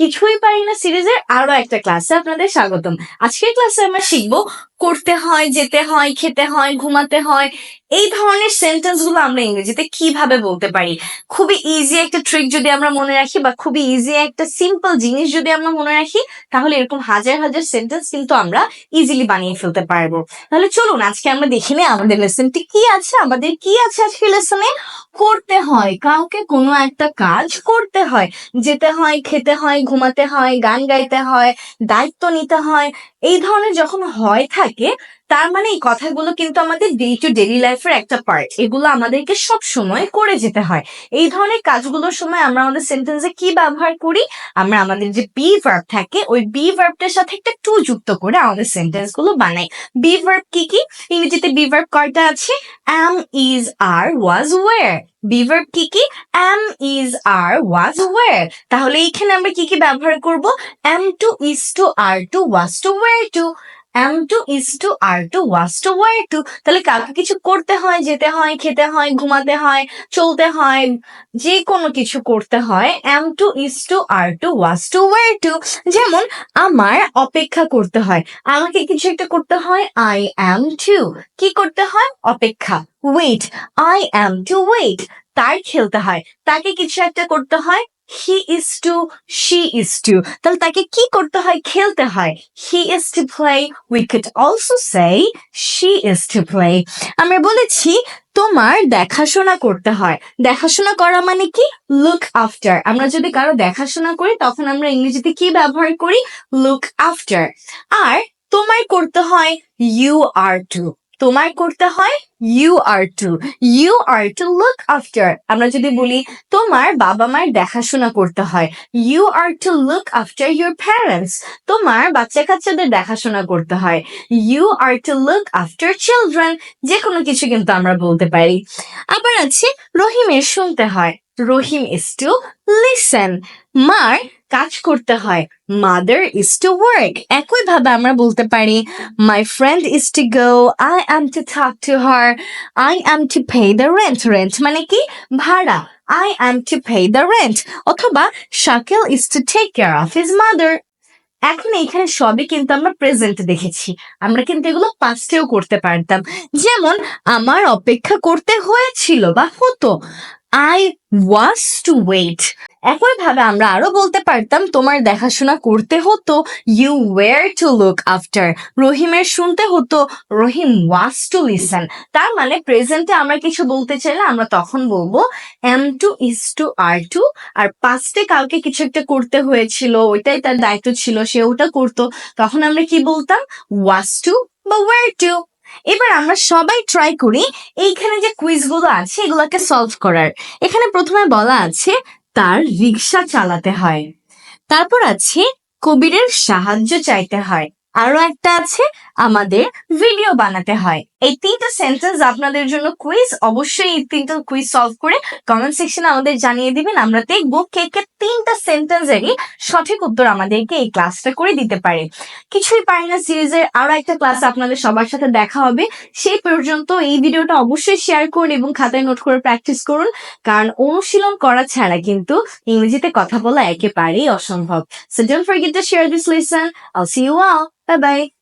কিছুই পারি না সিরিজের, আরও একটা ক্লাসে আপনাদের স্বাগতম। আজকের ক্লাসে আমরা শিখব, করতে হয়, যেতে হয়, খেতে হয়, ঘুমাতে হয়, এই ধরনের সেন্টেন্সগুলো আমরা ইংরেজিতে কীভাবে বলতে পারি? খুবই ইজি একটা ট্রিক যদি আমরা মনে রাখি বা খুবই ইজি একটা সিম্পল জিনিস যদি আমরা মনে রাখি, তাহলে এরকম হাজার হাজার সেন্টেন্স কিন্তু আমরা ইজিলি বানিয়ে ফেলতে পারব। তাহলে চলুন, আজকে আমরা দেখে নিই আমাদের লেসনটি কি আছে, আমাদের কি আছে আজকের লেসনে করতে হয়, কাউকে কোনো একটা কাজ করতে হয়, যেতে হয়, খেতে হয় ঘুমাতে হয়, গান গাইতে হয়, দায়িত্ব নিতে হয়, এই ধরনের যখন হয় থাকে, তার মানে এই কথাগুলো কিন্তু আমাদের ডে টু ডেলি লাইফের একটা পার্ট এগুলো আমাদেরকে সব সময় করে যেতে হয়। এই ধরনের কাজগুলোর সময় আমরা আমাদের সেন্টেন্সে কি ব্যবহার করি? আমরা আমাদের যে বি ভার্ব থাকে, ওই বি ভার্বটার সাথে একটা টু যুক্ত করে আমাদের সেন্টেন্সগুলো বানাই। বি ভার্ব কি কি? ইংরেজিতে বি ভার্ব কয়টা আছে? am is are was where be verb কি কি? am is are was where তাহলে এইখানে আমরা কি কি ব্যবহার করব? Am to is to are to was to where to am to is to are to was to where to তাহলে কাউকে কিছু করতে হয়, যেতে হয়, খেতে হয়, ঘুমাতে হয়, চলতে হয়, যে কোনো কিছু করতে হয় am to is to are to was to where to যেমন, আমার অপেক্ষা করতে হয়। আমাকে কিছু একটা করতে হয় আই অ্যাম টু কি করতে হয়? অপেক্ষা। Wait I am to wait তার খেলতে হয়। তাকে কিছু একটা করতে হয় he is to she is to তাহলে তাকে কি করতে হয়? খেলতে হয়। He is to play we could also say she is to play আমরা বলেছি, তোমার দেখাশোনা করতে হয়। দেখাশোনা করা মানে কি? লুক আফটার আমরা যদি কারও দেখাশোনা করি, তখন আমরা ইংরেজিতে কি ব্যবহার করি? লুক আফটার আর তোমার করতে হয় ইউ আর টু তোমার করতে হয় you are to you are to look after আমরা যদি বলি, তোমার বাবা মায়ের দেখাশোনা করতে হয় you are to look after your parents তোমার বাচ্চা কাচ্চাদের দেখাশোনা করতে হয় you are to look after children যে কোনো কিছু কিন্তু আমরা বলতে পারি। আবার আছে, রহিমের শুনতে হয়। রহিম ইজ টু লিসেন মার কাজ করতে হয়। মাদার ইজ টু ওয়ার্ক একইভাবে আমরা বলতে পারি my friend is to go I am to talk to her I am to pay the rent rent মানে কি? ভাড়া। I am to pay the rent অথবা Shakil is to take care of his mother এখন এখানে সবই কিন্তু আমরা present দেখেছি। আমরা কিন্তু এগুলো পাস্টেও করতে পারতাম। যেমন, আমার অপেক্ষা করতে হয়েছিল বা হতো। আই ওয়াজ টু ওয়েট একইভাবে আমরা আরও বলতে পারতাম, তোমার দেখাশোনা করতে হতো you were to look after রহিমের শুনতে হতো, রহিম ওয়াজ টু লিসেন তার মানে প্রেজেন্টে আমরা কিছু বলতে চাইলে আমরা তখন বলব am to is to are to are পাস্টে কাউকে কিছু একটা করতে হয়েছিল, ওইটাই তার দায়িত্ব ছিল, সে ওটা করতো। তখন আমরা কি বলতাম? ওয়াজ টু বা ওয়ার টু এবার আমরা সবাই ট্রাই করি এইখানে যে কুইজগুলো আছে এগুলোকে সলভ করার। এখানে প্রথমে বলা আছে তার রিক্সা চালাতে হয়। তারপর আছে কবিরের সাহায্য চাইতে হয়। আরও একটা আছে, আমাদের ভিডিও বানাতে হয়। এই তিনটা সেন্টেন্স আপনাদের জন্য কুইজ অবশ্যই এই তিনটা কুইজ সলভ করে কমেন্ট সেকশনে আমাদের জানিয়ে দিবেন, আমরা দেখব কে কে তিনটা সেন্টেন্সেরই সঠিক উত্তর আমাদেরকে এই ক্লাসটা করে দিতে পারে। কিছুই পারি না সিরিজের আরও একটা ক্লাস আপনাদের সবার সাথে দেখা হবে। সেই পর্যন্ত এই ভিডিওটা অবশ্যই শেয়ার করুন এবং খাতায় নোট করে প্র্যাকটিস করুন, কারণ অনুশীলন করা ছাড়া কিন্তু ইংরেজিতে কথা বলা একেবারেই অসম্ভব। So don't forget to share this lesson I'll see you all 拜拜。